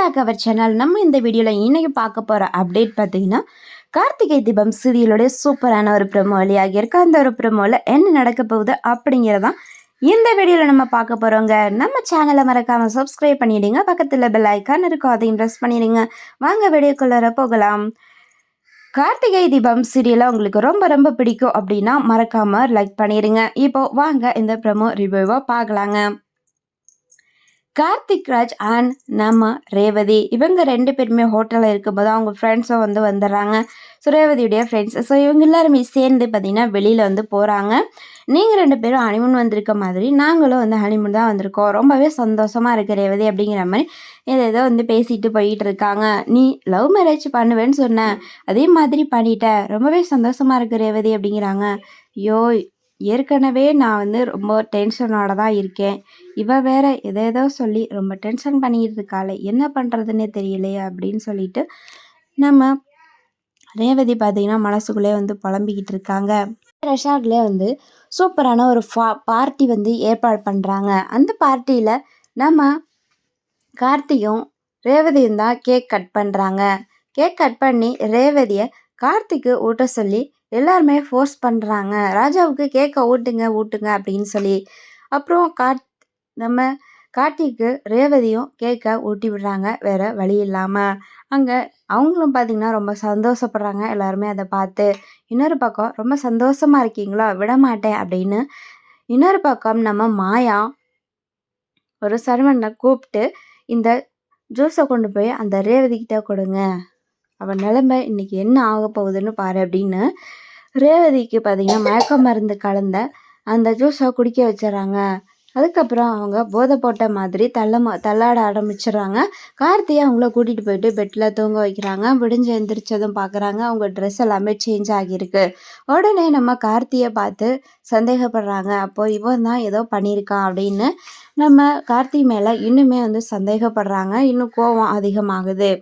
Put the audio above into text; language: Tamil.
பேக் அவர் சேனல் நம்ம இந்த வீடியோவில் இன்றைக்கி பார்க்க போகிற அப்டேட் பார்த்தீங்கன்னா கார்த்திகை தீபம் சீரியலுடைய சூப்பரான ஒரு ப்ரமோ வழியாக இருக்க. அந்த ஒரு ப்ரமோவில் என்ன நடக்க போகுது அப்படிங்கிறதான் இந்த வீடியோவில் நம்ம பார்க்க போகிறோங்க நம்ம சேனலை மறக்காமல் சப்ஸ்கிரைப் பண்ணிடுங்க. பக்கத்தில் பெல் ஐக்கான் இருக்கும். அதையும் ப்ரெஸ் பண்ணிடுங்க. வாங்க வீடியோக்குள்ளார போகலாம். கார்த்திகை தீபம் சீரியலை உங்களுக்கு ரொம்ப ரொம்ப பிடிக்கும் அப்படின்னா மறக்காமல் லைக் பண்ணிடுங்க. இப்போது வாங்க இந்த ப்ரமோ ரிவ்யூவாக பார்க்கலாங்க. கார்த்திக் ராஜ் அண்ட் நம்ம ரேவதி. இவங்க ரெண்டு பேருமே ஹோட்டலில் இருக்கும்போது அவங்க ஃப்ரெண்ட்ஸும் வந்து வந்துடுறாங்க. ஸோ ரேவதியுடைய ஃப்ரெண்ட்ஸ் ஸோ இவங்க எல்லாருமே சேர்ந்து பார்த்திங்கன்னா வெளியில் வந்து போகிறாங்க நீங்கள் ரெண்டு பேரும் ஹனிமூன் வந்திருக்க மாதிரி நாங்களும் வந்து ஹனிமூன் தான் வந்திருக்கோம். ரொம்பவே சந்தோஷமாக இருக்குது ரேவதி அப்படிங்கிற மாதிரி ஏதோ வந்து பேசிட்டு போயிட்டு இருக்காங்க. நீ லவ் மேரேஜ் பண்ணுவேன்னு சொன்ன. அதே மாதிரி பண்ணிட்ட. ரொம்பவே சந்தோஷமாக இருக்குது ரேவதி அப்படிங்கிறாங்க. ஐயோ ஏற்கனவே நான் வந்து ரொம்ப டென்ஷனோட தான் இருக்கேன். இவ வேற எதை சொல்லி ரொம்ப டென்ஷன் பண்ணிக்கிட்டு இருக்காளே என்ன பண்ணுறதுன்னே தெரியலையே அப்படின்னு சொல்லிட்டு நம்ம ரேவதி பார்த்தீங்கன்னா மனசுக்குள்ளே வந்து புலம்பிக்கிட்டு இருக்காங்க. ரெசார்ட்லேயே வந்து சூப்பரான ஒரு ஃபா பார்ட்டி வந்து ஏற்பாடு பண்ணுறாங்க அந்த பார்ட்டியில் நம்ம கார்த்தியும் ரேவதியும் தான் கேக் கட் பண்ணுறாங்க கேக் கட் பண்ணி ரேவதியை கார்த்திக்கு ஊட்ட சொல்லி எல்லாருமே ஃபோர்ஸ் பண்ணுறாங்க ராஜாவுக்கு கேக்கை ஊட்டுங்க ஊட்டுங்க அப்படின்னு சொல்லி அப்புறம் காட் நம்ம கார்த்திக்கு ரேவதியும் கேக்கை ஊட்டி விடுறாங்க. வேறு வழி இல்லாமல் அங்கே அவங்களும் பார்த்திங்கன்னா ரொம்ப சந்தோஷப்படுறாங்க. எல்லாருமே அதை பார்த்து இன்னொரு பக்கம் ரொம்ப சந்தோஷமாக இருக்கீங்களா? விட மாட்டேன் அப்படின்னு இன்னொரு பக்கம் நம்ம மாயா ஒரு சரவணனை கூப்பிட்டு இந்த ஜூஸை கொண்டு போய் அந்த ரேவதிக்கிட்ட கொடுங்க. அவன் நிலைமை இன்னைக்கு என்ன ஆக போகுதுன்னு பாரு அப்படின்னு ரேவதிக்கு பார்த்தீங்கன்னா மயக்க மருந்து கலந்த அந்த ஜூஸை குடிக்க வச்சிடறாங்க. அதுக்கப்புறம் அவங்க போதை போட்ட மாதிரி தள்ள தள்ளாட ஆரம்பிச்சிடுறாங்க. கார்த்தியை அவங்கள கூட்டிகிட்டு போயிட்டு பெட்டில் தூங்க வைக்கிறாங்க. விடிஞ்சு எந்திரிச்சதும் பார்க்குறாங்க அவங்க ட்ரெஸ் எல்லாமே சேஞ்ச் ஆகியிருக்கு. உடனே நம்ம கார்த்தியை பார்த்து சந்தேகப்படுறாங்க. அப்போது இவன் தான் ஏதோ பண்ணியிருக்கான் அப்படின்னு நம்ம கார்த்தி மேலே இன்னுமே வந்து சந்தேகப்படுறாங்க. இன்னும் கோவம் அதிகமாகுது.